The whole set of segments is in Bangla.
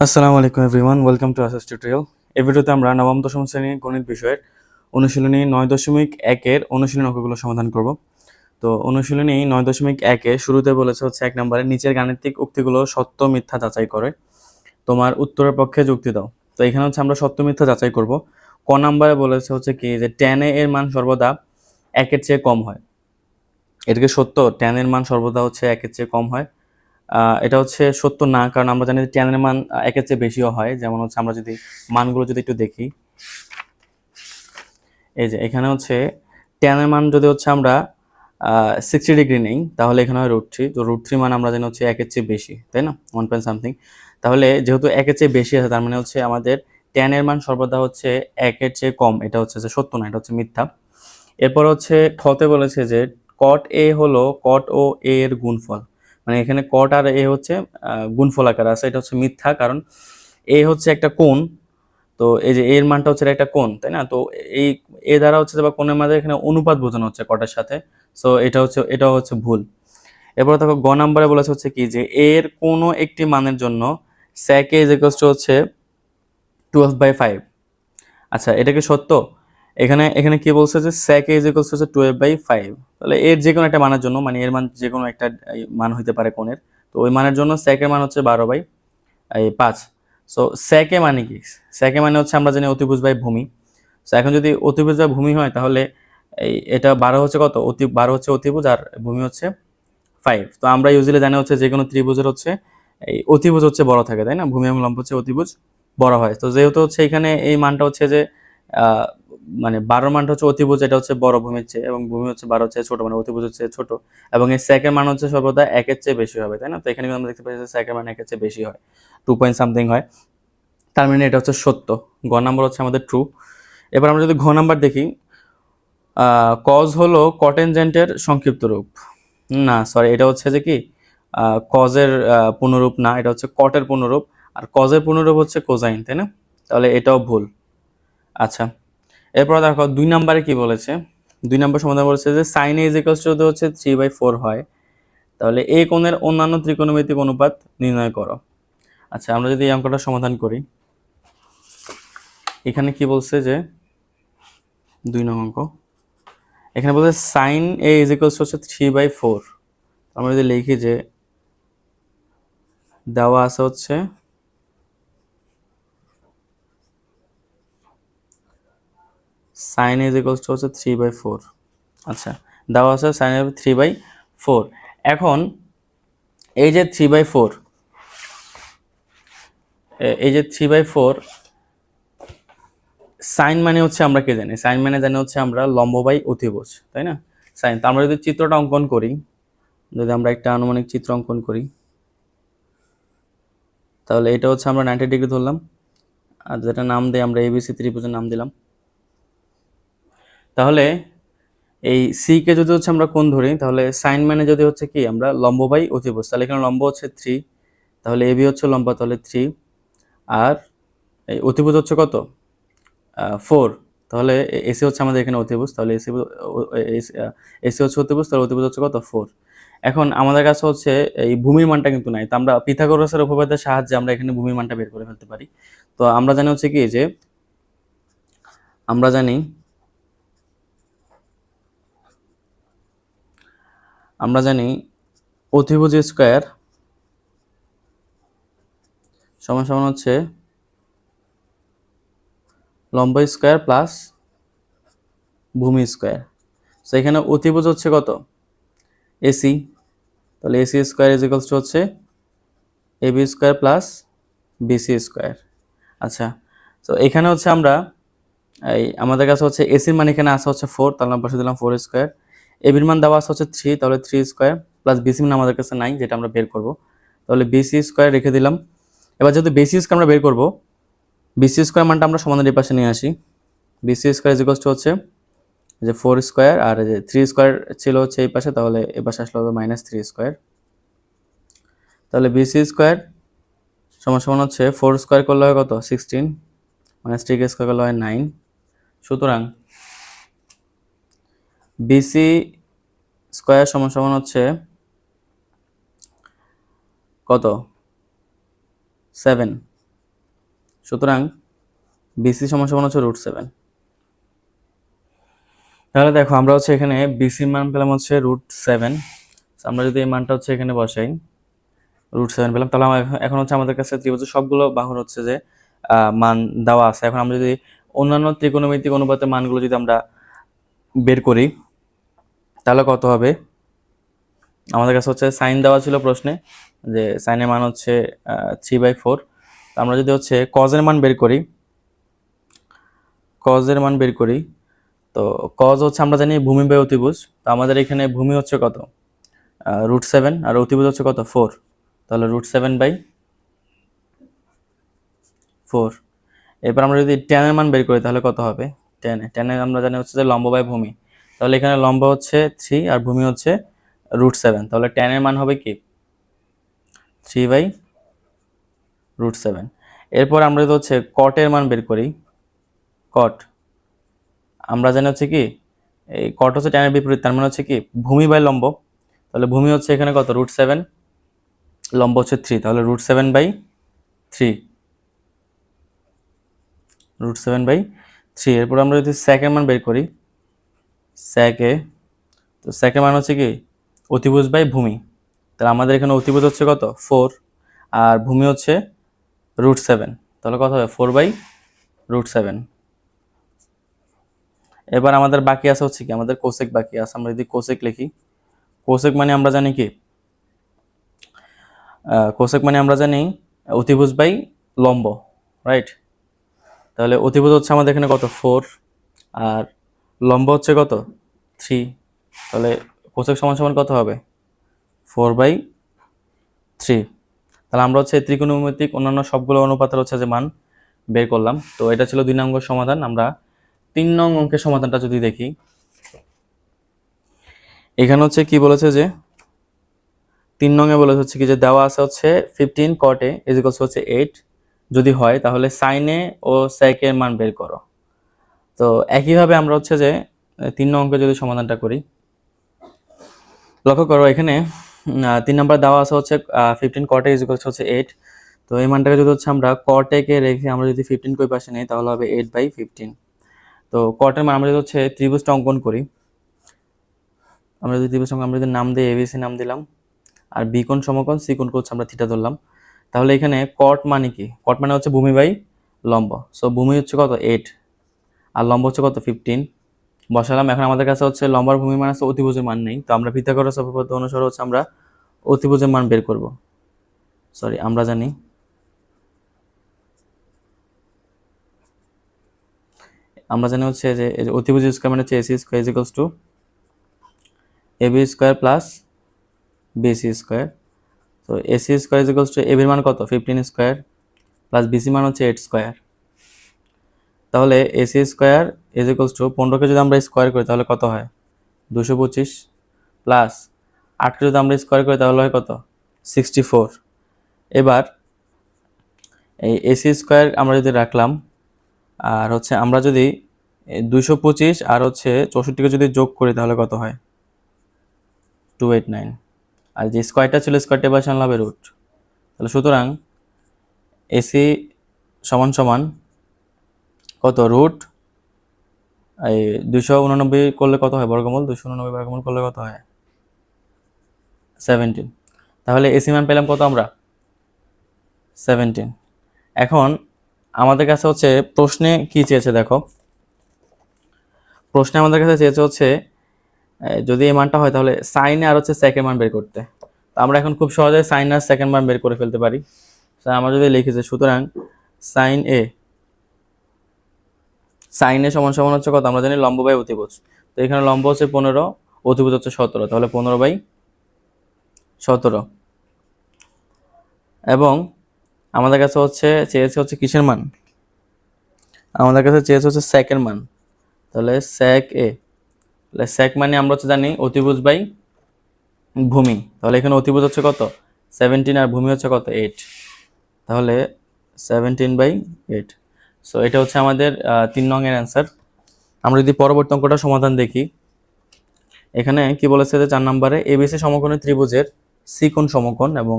আসসালামু আলাইকুম এভরিওয়ান, ওয়েলকাম টু আসাস টিউটোরিয়াল এই ভিডিওতে আমরা নবম, দশম শ্রেণির গণিত বিষয়ের অনুশীলনী নয় দশমিক একের অনুশীলন অঙ্কগুলো সমাধান করব। তো অনুশীলনী নয় দশমিক একে শুরুতে বলেছে হচ্ছে এক নম্বরে, নিচের গাণিতিক উক্তিগুলো সত্য, মিথ্যা যাচাই করে। তোমার উত্তরের পক্ষে যুক্তি দাও। তো এখানে হচ্ছে আমরা সত্য, মিথ্যা যাচাই করব। ক নম্বরে বলেছে হচ্ছে কি যে টেন এর মান সর্বদা একের চেয়ে কম হয়। এটা কি সত্য টেন এর মান সর্বদা হচ্ছে একের চেয়ে কম হয়। এটা হচ্ছে সত্য না, কারণ আমরা জানি যে টেনের মান একের চেয়ে বেশিও হয়। যেমন হচ্ছে আমরা যদি মানগুলো যদি একটু দেখি। এই যে, এখানে হচ্ছে টেনের মান যদি হচ্ছে আমরা সিক্সটি ডিগ্রি নেই, তাহলে এখানে হয় রুট থ্রি তো রুট থ্রি মান আমরা জানি হচ্ছে একের চেয়ে বেশি, তাই না? ওয়ান পয়েন্ট সামথিং তাহলে যেহেতু একের চেয়ে বেশি আছে, তার মানে হচ্ছে আমাদের টেনের মান সর্বদা হচ্ছে একের চেয়ে কম। এটা হচ্ছে যে সত্য না, এটা হচ্ছে মিথ্যা। এরপর হচ্ছে খতে বলেছে যে কট এ হলো কট ও এ এর গুণফল। মানে এখানে কট আর এ হচ্ছে গুণফল আকার আছে এটা হচ্ছে মিথ্যা, কারণ এ হচ্ছে একটা কোণ, তো এই যে এর মানটা হচ্ছে একটা কোণ, তাই না? তো এই, এ দ্বারা হচ্ছে বা কোণের মাঝে এখানে অনুপাত বোঝানো হচ্ছে কটার সাথে সো এটা হচ্ছে এটাও হচ্ছে ভুল। এরপর দেখো গ নাম্বারে বলেছে হচ্ছে কি যে এর কোনো একটি মানের জন্য স্যাক ইজ হচ্ছে টুয়েলভ বাই ফাইভ আচ্ছা এটা কি সত্য? এখানে এখানে কি বলছে যে স্যাক এজ ইকুয়ালস হচ্ছে টুয়েলভ বাই ফাইভ তাহলে এর যে কোনো একটা মানের জন্য মানে এর মান যে কোনো একটা মান হইতে পারে কোণের। তো ওই মানের জন্য স্যাকের মান হচ্ছে বারো বাই এই পাঁচ। সো স্যাকে মানে কি? স্যাকে মানে হচ্ছে আমরা জানি অতিভুজ বাই ভূমি। সো এখন যদি অতিভুজ বাই ভূমি হয়, তাহলে এই, এটা বারো হচ্ছে কত? অতি, বারো হচ্ছে অতিভুজ আর ভূমি হচ্ছে ফাইভ তো আমরা ইউজুয়ালি জানি হচ্ছে যে কোনো ত্রিভুজের হচ্ছে, এই অতিভুজ হচ্ছে বড় থাকে, তাই না? ভূমি এবং লম্ব হচ্ছে অতিভুজ বড় হয়। তো যেহেতু হচ্ছে এখানে এই মানটা হচ্ছে যে মানে বারো মানটা হচ্ছে অতিভুজ এটা হচ্ছে বড় ভূমির চেয়ে, এবং ভূমি হচ্ছে বারো চেয়ে ছোট মানে অতিভুজ হচ্ছে ছোট, এবং এই স্যাকের মান হচ্ছে সর্বদা একের চেয়ে বেশি হবে, তাই না? তো এখানে আমরা দেখতে পাচ্ছি যে স্যাকের মান একের চেয়ে বেশি হয় টু পয়েন্ট সামথিং হয়। তার মানে এটা হচ্ছে সত্য, গ নাম্বার হচ্ছে আমাদের ট্রু এবার আমরা যদি ঘ নাম্বার দেখি কজ হলো কটেনজেন্টের সংক্ষিপ্ত রূপ। না সরি এটা হচ্ছে যে কি? কজের পুনরূপ না, এটা হচ্ছে কটের পুনরূপ, আর কজের পুনরূপ হচ্ছে কোজাইন তাই না? তাহলে এটাও ভুল। আচ্ছা এরপর দেখো দুই নাম্বারে কি বলেছে? দুই নাম্বার সমাধান বলেছে যে সাইন এজ ইকালস যদি হচ্ছে থ্রি বাই ফোর হয়। তাহলে এই কোণের অন্যান্য ত্রিকোণমিতিক অনুপাত নির্ণয় করো। আচ্ছা আমরা যদি এই অঙ্কটা সমাধান করি। এখানে কি বলছে যে, দুই নং অঙ্ক। এখানে বলছে সাইন এ ইজ ইকালস হচ্ছে থ্রি বাই ফোর আমরা যদি লিখি যে দেওয়া আছে হচ্ছে সাইন ইজ ইকুয়ালস টু হচ্ছে থ্রি বাই ফোর। আচ্ছা দেওয়া আছে সাইন থ্রি বাই ফোর। এখন এই যে থ্রি বাই ফোর এই যে থ্রি বাই ফোর, সাইন মানে হচ্ছে আমরা কে জানি? সাইন মানে জানি হচ্ছে আমরা লম্ব বাই অতিভুজ, তাই না? সাইন, তো আমরা যদি চিত্রটা অঙ্কন করি, যদি আমরা একটা আনুমানিক চিত্র অঙ্কন করি, তাহলে এটা হচ্ছে আমরা নাইনটি ডিগ্রি ধরলাম, আর যেটা নাম দেয় আমরা এবিসি ত্রিভুজের নাম দিলাম। তাহলে এই সি কে যদি হচ্ছে আমরা কোন ধরি, তাহলে সাইন মানে যদি হচ্ছে কি, আমরা লম্ব বাই অতিভুজ তাহলে এখানে লম্ব হচ্ছে থ্রি তাহলে এবি হচ্ছে লম্বা, তাহলে থ্রি আর এই অতিভুজ হচ্ছে কত? ফোর তাহলে এসি হচ্ছে আমাদের এখানে অতিভুজ তাহলে এসি এসি হচ্ছে অতিভুজ তাহলে অতিভুজ হচ্ছে কত? ফোর এখন আমাদের কাছে হচ্ছে এই ভূমির মানটা কিন্তু নাই, তো আমরা পিথাগোরাসের উপপাদ্যের সাহায্যে আমরা এখানে ভূমির মানটা বের করে ফেলতে পারি, তো আমরা জানি হচ্ছে কি যে, আমরা জানি আমরা জানি অতিভুজ স্কোয়ার সমান সমান হচ্ছে লম্ব স্কোয়ার প্লাস ভূমি স্কোয়ার। তো এখানে অতিভুজ হচ্ছে কত? এসি। তাহলে এসি স্কোয়ার ইজ টু হচ্ছে AB square plus BC square. আচ্ছা তো এখানে হচ্ছে আমরা, এই আমাদের কাছে হচ্ছে এসির মান এখানে আসা হচ্ছে ফোর তাহলে আমরা পাশে দিলাম ফোর স্কোয়ার এবির মান দেওয়া আছে হচ্ছে থ্রি তাহলে থ্রি স্কোয়ার প্লাস বিসি মান আমাদের কাছে নাই যেটা আমরা বের করব। তাহলে বিসি স্কোয়ার রেখে দিলাম। এবার যেহেতু বিসি স্কোয়ার আমরা বের করব বিসি স্কোয়ার মানটা আমরা সমাধানের পাশে নিয়ে আসি। BC square is equals to হচ্ছে যে ফোর স্কোয়ার আর যে থ্রি স্কোয়ার ছিল হচ্ছে এই পাশে, তাহলে এই পাশে আসলে হবে মাইনাস থ্রি স্কোয়ার তাহলে বিসি স্কোয়ার সমান সমান হচ্ছে ফোর স্কোয়ার করলে হয় কত? সিক্সটিন মাইনাস থ্রি স্কোয়ার করলে হয় নাইন সুতরাং বিসি স্কোয়ার সমান সমান হচ্ছে কত? সেভেন সুতরাং বিসি সমান সমান হচ্ছে রুট সেভেন তাহলে দেখো, আমরা হচ্ছে এখানে বিসি মান পেলাম হচ্ছে রুট সেভেন আমরা যদি এই মানটা হচ্ছে এখানে বসাই রুট সেভেন পেলাম, তাহলে এখন- হচ্ছে আমাদের কাছে ত্রিভুজের সবগুলো বাহুর হচ্ছে যে মান দেওয়া আছে। এখন আমরা যদি অন্যান্য ত্রিকোণমিতিক অনুপাতের মানগুলো যদি আমরা বের করি তাহলে কত হবে? আমাদের কাছে হচ্ছে সাইন দেওয়া ছিল প্রশ্নে, যে সাইনের মান হচ্ছে থ্রি বাই ফোর আমরা যদি হচ্ছে কজের মান বের করি কজের মান বের করি, তো কজ হচ্ছে আমরা জানি ভূমি বাই অতিভুজ, তো আমাদের এখানে ভূমি হচ্ছে কত? রুট সেভেন আর অতিভুজ হচ্ছে কত? ফোর তাহলে রুট সেভেন বাই ফোর এরপর আমরা যদি টেনের মান বের করি, তাহলে কত হবে? টেনে টেনে আমরা জানি হচ্ছে যে লম্ব বাই ভূমি। তাহলে এখানে লম্ব হচ্ছে থ্রি আর ভূমি হচ্ছে রুট সেভেন তাহলে টেনের মান হবে কি? থ্রি বাই রুট সেভেন এরপর আমরা যদি হচ্ছে কটের মান বের করি কট আমরা জানি হচ্ছে কি, এই কট হচ্ছে টেনের বিপরীত, তার মানে হচ্ছে কি, ভূমি বাই লম্ব, তাহলে ভূমি হচ্ছে এখানে কত? রুট সেভেন লম্ব হচ্ছে থ্রি তাহলে root seven by three root seven by three এরপর আমরা যদি সেকেন্ড মান বের করি স্যাকে। তো স্যাকের মান হচ্ছে কি? অতিভুজ বাই ভূমি। তাহলে আমাদের এখানে অতিভুজ হচ্ছে কত? ফোর। আর ভূমি হচ্ছে রুট সেভেন। তাহলে কত হবে? Four by root seven. এবার আমাদের বাকি আছে হচ্ছে কি? আমাদের কোসেক বাকি আছে। আমরা যদি কোসেক লিখি, কোসেক মানে আমরা জানি কি? কোসেক মানে আমরা জানি অতিভুজ বাই লম্ব রাইট তাহলে অতিভুজ হচ্ছে আমাদের এখানে কত? ফোর। আর লম্ব হচ্ছে কত? থ্রি তাহলে কোসেক সমান সমান কত হবে? ফোর বাই থ্রি তাহলে আমরা হচ্ছে ত্রিকোণমিতিক অন্যান্য সবগুলো অনুপাতের হচ্ছে যে মান বের করলাম। তো এটা ছিল দুই নম্বর সমাধান। আমরা তিন নং অঙ্কের সমাধানটা যদি দেখি। এখানে হচ্ছে কি বলেছে যে, তিন নঙে বলেছে হচ্ছে কি যে দেওয়া আছে হচ্ছে ফিফটিন কটে ইজিকলস হচ্ছে এইট যদি হয় তাহলে সাইনে ও স্যাকের মান বের করো। তো একইভাবে আমরা হচ্ছে যে তিন অঙ্কে যদি সমাধানটা করি, লক্ষ্য করো এখানে তিন নম্বর দেওয়া আছে হচ্ছে ফিফটিন কটে ইজিকলস হচ্ছে এইট তো এই মানটাকে যদি হচ্ছে আমরা কটেকে রেখে আমরা যদি ফিফটিন কই পাশে নিই, তাহলে হবে এইট বাই ফিফটিন তো কটের মান আমরা যদি হচ্ছে ত্রিভুজটা অঙ্কন করি, আমরা যদি ত্রিভুজ আমরা যদি নাম দিই এবিসি নাম দিলাম, আর বি কোণ সমকোণ সি কোণ হচ্ছে আমরা থিটা ধরলাম। তাহলে এখানে কট মানে কি? কট মানে হচ্ছে ভূমি বাই লম্ব। সো ভূমি হচ্ছে কত? এইট আর লম্ব হচ্ছে কত? ফিফটিন বসালাম। এখন আমাদের কাছে হচ্ছে লম্বার ভূমি মান আছে, অতিভুজের মান নেই। তো আমরা পিথাগোরাস উপপাদ্য অনুসারে হচ্ছে আমরা অতিভুজের মান বের করব। সরি আমরা জানি। আমরা জানি হচ্ছে যে অতিভুজ স্কোয়ার মানে হচ্ছে AC square equals to AB square plus BC square তো এসি স্কোয়ার ইজিকলস টু এবির মান কত? ফিফটিন স্কোয়ার প্লাস বিসি মান হচ্ছে এইট স্কোয়ার তাহলে এসি স্কোয়ার ইজিকলস টু পনেরোকে যদি আমরা স্কোয়ার করি তাহলে কত হয়? দুশো পঁচিশ প্লাস আটকে যদি আমরা স্কোয়ার করি তাহলে হয় কত? সিক্সটি ফোর এবার এই এসি স্কোয়ার আমরা যদি রাখলাম, আর হচ্ছে আমরা যদি দুশো পঁচিশ আর হচ্ছে চৌষট্টিকে যদি যোগ করি তাহলে কত হয়? টু এইট নাইন আর যে স্কোয়ারটা ছিল স্কোয়ারটা এবার আনলাম রুট তাহলে সুতরাং এসি সমান সমান কত? রুট এই দুশো উননব্বই করলে কত হয় বর্গমূল? দুশো উননব্বই বর্গমূল করলে কত হয়? সেভেন্টিন তাহলে এসি মান পেলাম কত আমরা? সেভেন্টিন এখন আমাদের কাছে হচ্ছে প্রশ্নে কি চেয়েছে দেখো? প্রশ্নে আমাদের কাছে চেয়েছে হচ্ছে যদি এই মানটা হয় তাহলে সাইনে আর হচ্ছে সেকেন্ড মান বের করতে। তো আমরা এখন খুব সহজে সাইন আর সেকেন্ড মান বের করে ফেলতে পারি। আমরা যদি লিখেছি সুতরাং সাইন এ সাইন সমান সমান হচ্ছে কত? আমরা জানি লম্ব বাই অতিভুজ। তো এখানে লম্ব হচ্ছে পনেরো, অতিভুজ হচ্ছে সতেরো। তাহলে পনেরো বাই সতেরো। এবং আমাদের কাছে হচ্ছে, চেয়েছে হচ্ছে কিসের মান? আমাদের কাছে চেয়েছে হচ্ছে স্যাকের মান। তাহলে স্যাক এ, তাহলে স্যাক মানে আমরা হচ্ছে জানি অতিভুজ বাই ভূমি। তাহলে এখানে অতিভুজ হচ্ছে কত? সেভেন্টিন আর ভূমি হচ্ছে কত? এইট। তাহলে সেভেন্টিন বাই এইট। সো এটা হচ্ছে আমাদের তিন নংয়ের অ্যান্সার আমরা যদি পরবর্তী অঙ্কটা সমাধান দেখি এখানে কি বলেছে যে চার নম্বরে এবিসি সমকোণী ত্রিভুজের সি কোণ সমকোণ এবং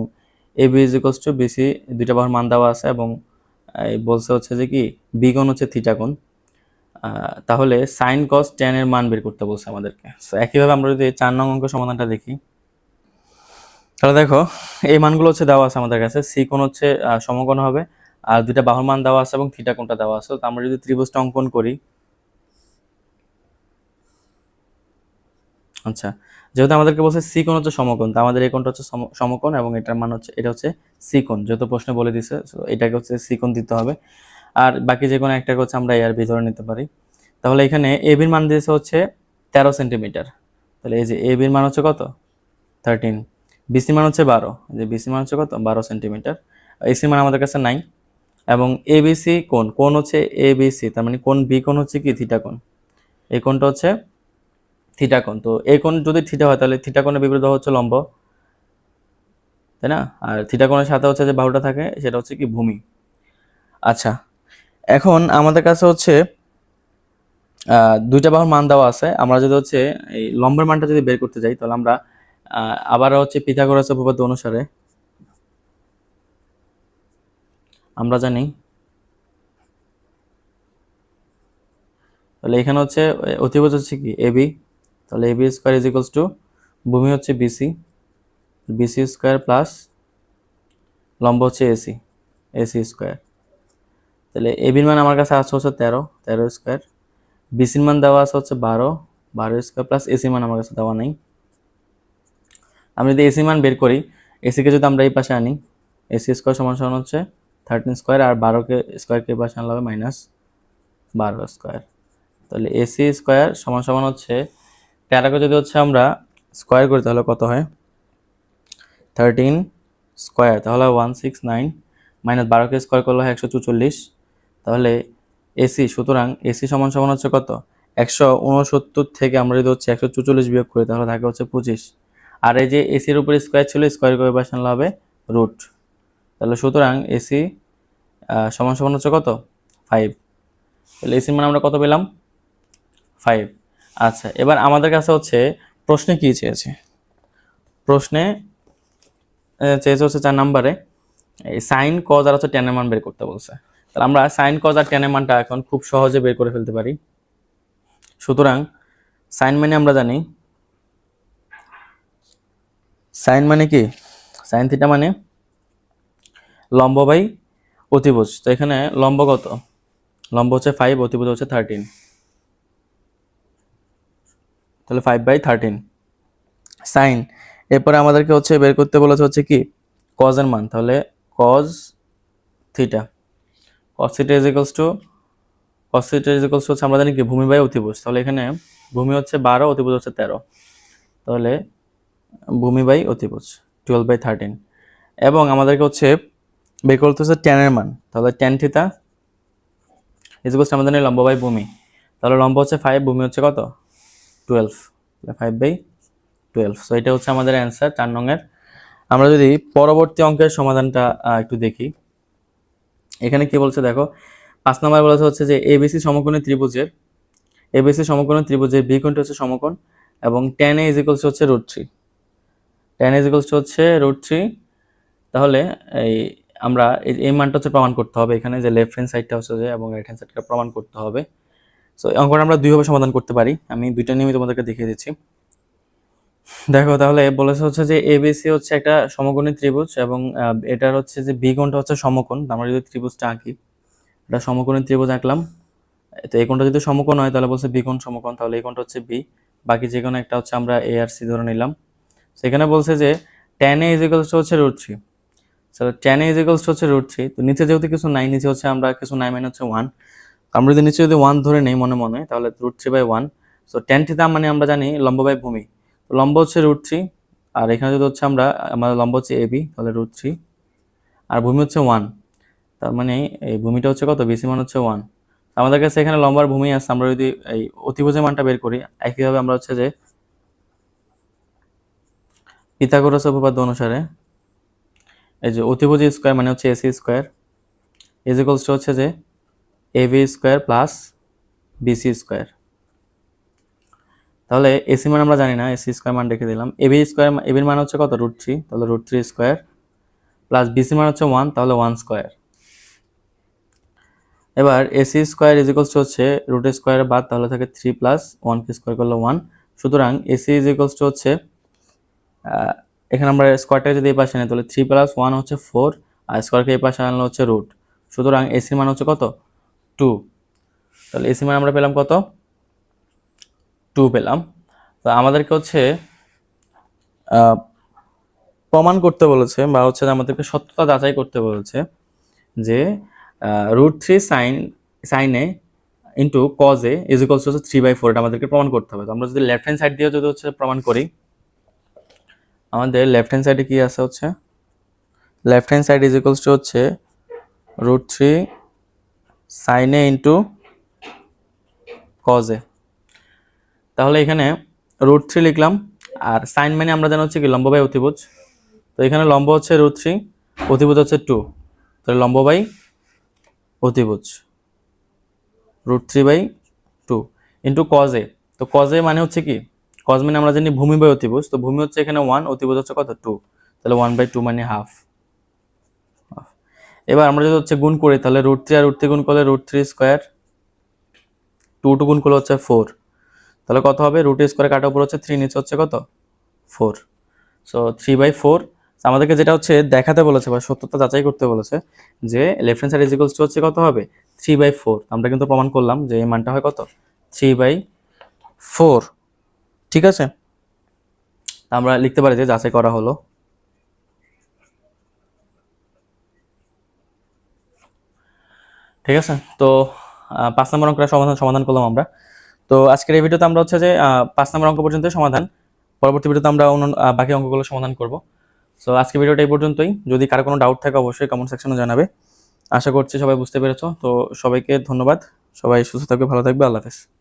A B is equals to BC দুইটা বাহুর মান দেওয়া আছে এবং বলছে হচ্ছে যে কি বি কোণ হচ্ছে থিটা কোণ। আহ, তাহলে সাইন কস টেন এর মান বের করতে বলছে আমাদেরকে। So, একইভাবে আমরা যদি চার নং অঙ্ক সমাধানটা দেখি তাহলে দেখো এই মানগুলো হচ্ছে দেওয়া আছে আমাদের কাছে। সি কোণ হচ্ছে সমকোণ হবে আর দুইটা বাহুর মান দেওয়া আছে এবং থিটা কোণটা দেওয়া আছে। তো আমরা যদি ত্রিভুজটা অঙ্কন করি আচ্ছা যেহেতু আমাদেরকে বলছে সি কোণ হচ্ছে সমকোণ, তো আমাদের এই কোণটা হচ্ছে সম- সমকোণ এবং এটার মান হচ্ছে এটা হচ্ছে সি কোণ, যেহেতু প্রশ্নে বলে দিছে এটাকে হচ্ছে সি কোণ দিতে হবে। আর বাকি যে কোনো একটাকে হচ্ছে আমরা এর ভিতরে নিতে পারি। তাহলে এখানে এ বির মান দিয়েছে হচ্ছে তেরো সেন্টিমিটার। তাহলে এই যে এ বির মান হচ্ছে কত? থার্টিন বিসি মান হচ্ছে বারো। যে বিসি মান হচ্ছে কত? বারো সেন্টিমিটার। এসি মান আমাদের কাছে নাই। এবং এবিসি কোন কোন হচ্ছে এবিসি তার মানে কোন বি কোন হচ্ছে কি? থিটা কোণ। এই কোনটা হচ্ছে থিটা কোণ। তো এই কোন যদি থিটা হয়, তাহলে থিটা কোণের বিপরীত হচ্ছে লম্ব। তাই না? আর থিটা কোণের সাথে হচ্ছে যে বাহুটা থাকে, সেটা হচ্ছে কি? ভূমি। আচ্ছা এখন আমাদের কাছে হচ্ছে দুইটা বাহুর মান দেওয়া আছে। আমরা যদি হচ্ছে এই লম্বের মানটা যদি বের করতে যাই, তাহলে আমরা আবার হচ্ছে পিথাগোরাসের উপপাদ্য অনুসারে আমরা জানি। তাহলে এখানে হচ্ছে অতিভুজ হচ্ছে কি? এবি তাহলে AB square is equals to ভূমি হচ্ছে বিসি বিসি স্কোয়ার প্লাস লম্ব হচ্ছে এসি এসি স্কোয়ার তাহলে এবির মান আমার কাছে আছে হচ্ছে তেরো তেরো স্কোয়ার বিসির মান দেওয়া আছে হচ্ছে বারো বারো স্কোয়ার প্লাস এসি মান আমার কাছে দেওয়া নেই। আমি যদি এসি মান বের করি এসিকে যদি আমরা এই পাশে আনি এসি স্কোয়ার সমান সমান হচ্ছে থার্টিন স্কোয়ার আর বারোকে স্কোয়ারকে পাশে আনলে হবে মাইনাস বারো স্কোয়ার তাহলে এসি স্কোয়ার সমান সমান হচ্ছে তেরোকে যদি হচ্ছে আমরা স্কোয়ার করি তাহলে কত হয়? থার্টিন স্কোয়ার তাহলে ওয়ান সিক্স নাইন মাইনাস বারোকে স্কোয়ার করলে হয় একশো চুচল্লিশ। তাহলে এসি সুতরাং এসি সমান সমান হচ্ছে কত? একশো উনসত্তর থেকে আমরা যদি হচ্ছে একশো চুচল্লিশ বিয়োগ করি তাহলে থাকে হচ্ছে পঁচিশ। আর এই যে এসির উপরে স্কোয়ার ছিল স্কোয়ার করে আনলে হবে রুট তাহলে সুতরাং এসি সমান সমান হচ্ছে কত? ফাইভ তাহলে এসির মানে আমরা কত পেলাম? ফাইভ আচ্ছা এবার আমাদের কাছে হচ্ছে প্রশ্নে কি চেয়েছে? প্রশ্নে চেয়েছে হচ্ছে চার নাম্বারে, এই সাইন কজ আর হচ্ছে টেনের মান বের করতে বলছে। তাহলে আমরা সাইন কজ আর টেনের মানটা এখন খুব সহজে বের করে ফেলতে পারি। সুতরাং সাইন মানে আমরা জানি। সাইন মানে কি? সাইন থিটা মানে লম্ব বাই অতিভুজ। তো এখানে লম্ব কত? লম্ব হচ্ছে ফাইভ অতিভুজ হচ্ছে থার্টিন তাহলে ফাইভ বাই থার্টিন সাইন এরপরে আমাদেরকে হচ্ছে বের করতে বলেছে হচ্ছে কি? কজের মান। তাহলে cos theta cos theta to cos হচ্ছে আমরা জানি কি? ভূমি বাই অতিভুজ। তাহলে এখানে ভূমি হচ্ছে বারো, অতিভুজ হচ্ছে তেরো। তাহলে ভূমি বাই অতিভুজ টুয়েলভ বাই থার্টিন এবং আমাদেরকে হচ্ছে বের করতে হচ্ছে টেনের মান। তাহলে টেন থিতা ইজ ইকুয়ালস আমাদের জানি লম্ব বাই ভূমি। তাহলে লম্ব হচ্ছে ফাইভ ভূমি হচ্ছে কত? Twelve five by twelve so এটা হচ্ছে আমাদের অ্যান্সার চার নংয়ের আমরা যদি পরবর্তী অঙ্কের সমাধানটা একটু দেখি। এখানে কি বলছে দেখো? পাঁচ নম্বর বলেছে হচ্ছে যে এবিসি সমকোণী ত্রিভুজের এবিসি সমকোণী ত্রিভুজের বি কোণটি হচ্ছে সমকোণ এবং টেন এ ইজিকলস হচ্ছে রুট থ্রি টেন ইজিকলস হচ্ছে রুট থ্রি তাহলে এই আমরা এই- মানটা হচ্ছে প্রমাণ করতে হবে। এখানে যে লেফট হ্যান্ড সাইডটা হচ্ছে যে এবং রাইট হ্যান্ড সাইডটা প্রমাণ করতে হবে। সো অঙ্কটা আমরা দুইভাবে সমাধান করতে পারি। আমি দুইটা নিয়মিত তোমাদেরকে দেখিয়ে দিচ্ছি। দেখো তাহলে বলেছে হচ্ছে যে এবিসি হচ্ছে একটা সমকোণী ত্রিভুজ এবং এটার হচ্ছে যে বি কোণটা হচ্ছে সমকোণ। আমরা যদি ত্রিভুজটা আঁকি এটা সমকোণী ত্রিভুজ আঁকলাম, তো এই কোণটা যদি সমকোণ হয়, তাহলে বলছে বি কোণ সমকোণ। তাহলে এই কোণটা হচ্ছে বি বাকি যে কোনো একটা হচ্ছে আমরা এ আর সি ধরে নিলাম। সেখানে বলছে যে টেন এ ইজিক্যালস হচ্ছে রুট থ্রি তাহলে টেন এ ইজিক্যালস হচ্ছে রুট থ্রি তো নিচে যেহেতু কিছু নাই নিচে হচ্ছে আমরা কিছু নাই মানে হচ্ছে ওয়ান আমরা যদি নিচে যদি ওয়ান ধরে নেই মনে মনে, তাহলে root three by one so tan theta মানে আমরা জানি লম্ব বাই ভূমি, তো লম্ব হচ্ছে রুট থ্রি আর এখানে যদি হচ্ছে আমরা, আমাদের লম্ব হচ্ছে এবি তাহলে রুট থ্রি আর ভূমি হচ্ছে ওয়ান তার মানে এই ভূমিটা হচ্ছে কত? বেশি মান হচ্ছে ওয়ান আমাদের কাছে এখানে লম্বার ভূমি আছে, আমরা যদি এই অতিভুজের মানটা বের করি, একইভাবে আমরা হচ্ছে যে পিথাগোরাস উপপাদ্য অনুসারে এই যে অতিভুজ স্কোয়ার মানে হচ্ছে AC square is equals to হচ্ছে যে AB square plus BC square. তাহলে এসি মান আমরা জানি না, এসি স্কোয়ার মান রেখে দিলাম। এবি স্কোয়ার এবির মান হচ্ছে কত? Root three. তাহলে root three square plus BC মান হচ্ছে ওয়ান, তাহলে ওয়ান স্কোয়ার। এবার AC square is equals to হচ্ছে রুট স্কোয়ার বাদ, তাহলে থাকে থ্রি প্লাস ওয়ান স্কোয়ার করলে ওয়ান। সুতরাং এসি ইজ ইকলস টু হচ্ছে এখানে আমরা স্কোয়ারটাকে যদি এই পাশে নিই তাহলে থ্রি প্লাস ওয়ান হচ্ছে ফোর আর স্কোয়ারকে এই পাশে আনলে হচ্ছে রুট সুতরাং এসির মান হচ্ছে কত? টু তাহলে এসি মান আমরা পেলাম কত? টু পেলাম। তো আমাদেরকে হচ্ছে প্রমাণ করতে বলেছে বা হচ্ছে আমাদেরকে সত্যতা যাচাই করতে বলেছে যে রুট থ্রি সাইন সাইনে ইন্টু কজে ইজ ইকলস হচ্ছে থ্রি বাই ফোর এটা আমাদেরকে প্রমাণ করতে হবে। তো আমরা যদি লেফট হ্যান্ড সাইড দিয়ে যদি হচ্ছে প্রমাণ করি আমাদের লেফট হ্যান্ড সাইডে কি আছে হচ্ছে? Left hand side is equals to হচ্ছে রুট থ্রি সাইনে ইন্টু কজে তাহলে এখানে রুট থ্রি লিখলাম, আর সাইন মানে আমরা জানা হচ্ছে কি, লম্ব বাই অতিভুজ। তো এখানে লম্ব হচ্ছে রুট থ্রি অতিভুজ হচ্ছে টু তাহলে লম্ব বাই অতিভুজ root three by two into কজে তো কজে মানে হচ্ছে কি কজ মানে আমরা জানি ভূমি বাই অতিভুজ, তো ভূমি হচ্ছে এখানে ওয়ান অতিভুজ হচ্ছে কত? টু তাহলে ওয়ান বাই টু মানে হাফ এবার আমরা যদি হচ্ছে গুণ করি, তাহলে রুট থ্রি আর রুট থ্রি গুণ করলে root three square two two গুণ করলে হচ্ছে ফোর তাহলে কত হবে? রুট স্কোয়ার কাটা উপর হচ্ছে থ্রি নিচে হচ্ছে কত? Four so three by four আমাদেরকে যেটা হচ্ছে দেখাতে বলেছে বা সত্যতা যাচাই করতে বলেছে যে left hand side equals to হচ্ছে কত হবে? থ্রি বাই ফোর আমরা কিন্তু প্রমাণ করলাম যে এই মানটা হয় কত? থ্রি বাই ফোর ঠিক আছে? আমরা লিখতে পারি যে যাচাই করা হলো। ঠিক আছে? তো পাঁচ নম্বর অঙ্কটা সমাধান সমাধান করলাম আমরা। তো, আজকের এই ভিডিওতে আমরা হচ্ছে যে পাঁচ নম্বর অঙ্ক পর্যন্ত সমাধান। পরবর্তী ভিডিওতে আমরা অন্য বাকি অঙ্কগুলো সমাধান করব। সো আজকে ভিডিওটা এই পর্যন্তই। যদি কারও কোনো ডাউট থাকে, অবশ্যই কমেন্ট সেকশনে জানাবে। আশা করছি সবাই বুঝতে পেরেছ। তো, সবাইকে ধন্যবাদ। সবাই সুস্থ থাকবে, ভালো থাকবে। আল্লাহ হাফেজ।